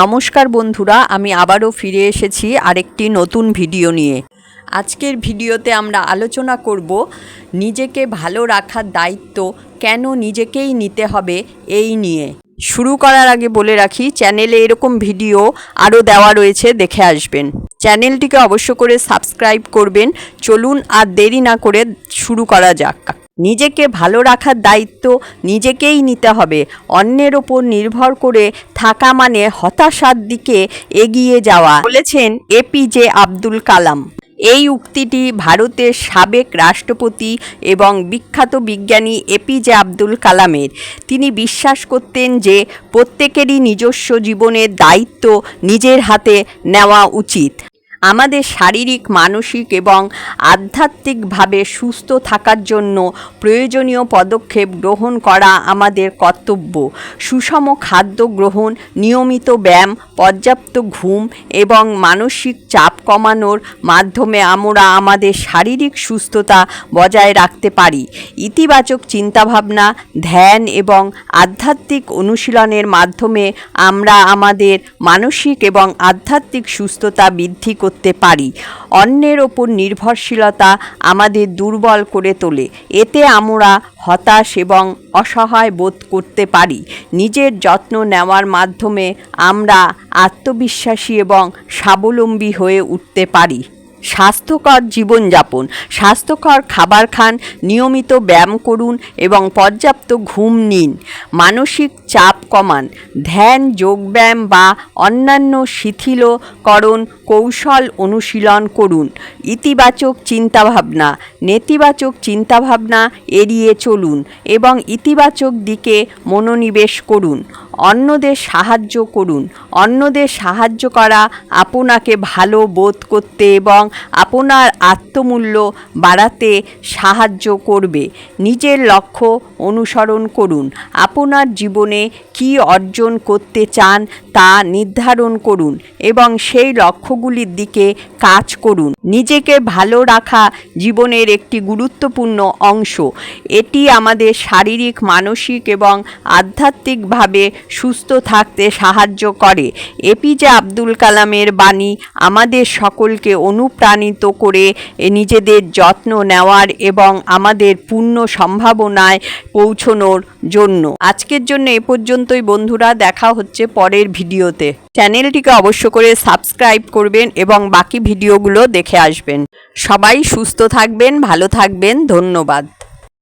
নমস্কার বন্ধুরা, আমি আবারও ফিরে এসেছি আরেকটি নতুন ভিডিও নিয়ে। আজকের ভিডিওতে আমরা আলোচনা করব, নিজেকে ভালো রাখার দায়িত্ব কেন নিজেকেই নিতে হবে এই নিয়ে। শুরু করার আগে বলে রাখি, চ্যানেলে এরকম ভিডিও আরও দেওয়া রয়েছে, দেখে আসবেন। চ্যানেলটিকে অবশ্য করে সাবস্ক্রাইব করবেন। চলুন আর দেরি না করে শুরু করা যাক। নিজেকে ভালো রাখার দায়িত্ব নিজেকেই নিতে হবে। অন্যের ওপর নির্ভর করে থাকা মানে হতাশার দিকে এগিয়ে যাওয়া, বলেছেন এপিজে আব্দুল কালাম। এই উক্তিটি ভারতের সাবেক রাষ্ট্রপতি এবং বিখ্যাত বিজ্ঞানী এপিজে আব্দুল কালামের। তিনি বিশ্বাস করতেন যে প্রত্যেকেরই নিজস্ব জীবনের দায়িত্ব নিজের হাতে নেওয়া উচিত। আমাদের শারীরিক, মানসিক এবং আধ্যাত্মিকভাবে সুস্থ থাকার জন্য প্রয়োজনীয় পদক্ষেপ গ্রহণ করা আমাদের কর্তব্য। সুষম খাদ্য গ্রহণ, নিয়মিত ব্যায়াম, পর্যাপ্ত ঘুম এবং মানসিক চাপ কমানোর মাধ্যমে আমরা আমাদের শারীরিক সুস্থতা বজায় রাখতে পারি। ইতিবাচক চিন্তাভাবনা, ধ্যান এবং আধ্যাত্মিক অনুশীলনের মাধ্যমে আমরা আমাদের মানসিক এবং আধ্যাত্মিক সুস্থতা বৃদ্ধি করতে পারি। অন্যের ওপর নির্ভরশীলতা আমাদের দুর্বল করে তোলে। এতে আমরা হতাশ এবং অসহায় বোধ করতে পারি। নিজের যত্ন নেওয়ার মাধ্যমে আমরা আত্মবিশ্বাসী এবং স্বাবলম্বী হয়ে উঠতে পারি। স্বাস্থ্যকর জীবনযাপন, স্বাস্থ্যকর খাবার খান, নিয়মিত ব্যায়াম করুন এবং পর্যাপ্ত ঘুম নিন। মানসিক চাপ কমান। ধ্যান, যোগব্যায়াম বা অন্যান্য শিথিলকরণ কৌশল অনুশীলন করুন। ইতিবাচক চিন্তাভাবনা, নেতিবাচক চিন্তাভাবনা এড়িয়ে চলুন এবং ইতিবাচক দিকে মনোনিবেশ করুন। অন্যদের সাহায্য করুন। অন্যদের সাহায্য করা আপনাকে ভালো বোধ করতে এবং আপনার আত্মমূল্য বাড়াতে সাহায্য করবে। নিজের লক্ষ্য অনুসরণ করুন। আপনার জীবনে কী অর্জন করতে চান তা নির্ধারণ করুন এবং সেই লক্ষ্যগুলির দিকে কাজ করুন। নিজেকে ভালো রাখা জীবনের একটি গুরুত্বপূর্ণ অংশ। এটি আমাদের শারীরিক, মানসিক এবং আধ্যাত্মিকভাবে সুস্থ থাকতে সাহায্য করে। এপিজে আব্দুল কালামের বাণী আমাদের সকলকে অনুপ্রাণিত করে নিজেদের যত্ন নেওয়ার এবং আমাদের পূর্ণ সম্ভাবনায় পৌঁছনোর জন্য। আজকের জন্য এ পর্যন্তই বন্ধুরা, দেখা হচ্ছে পরের ভিডিওতে। চ্যানেলটিকে অবশ্য করে সাবস্ক্রাইব করবেন এবং বাকি ভিডিওগুলো দেখে আসবেন। সবাই সুস্থ থাকবেন, ভালো থাকবেন, ধন্যবাদ।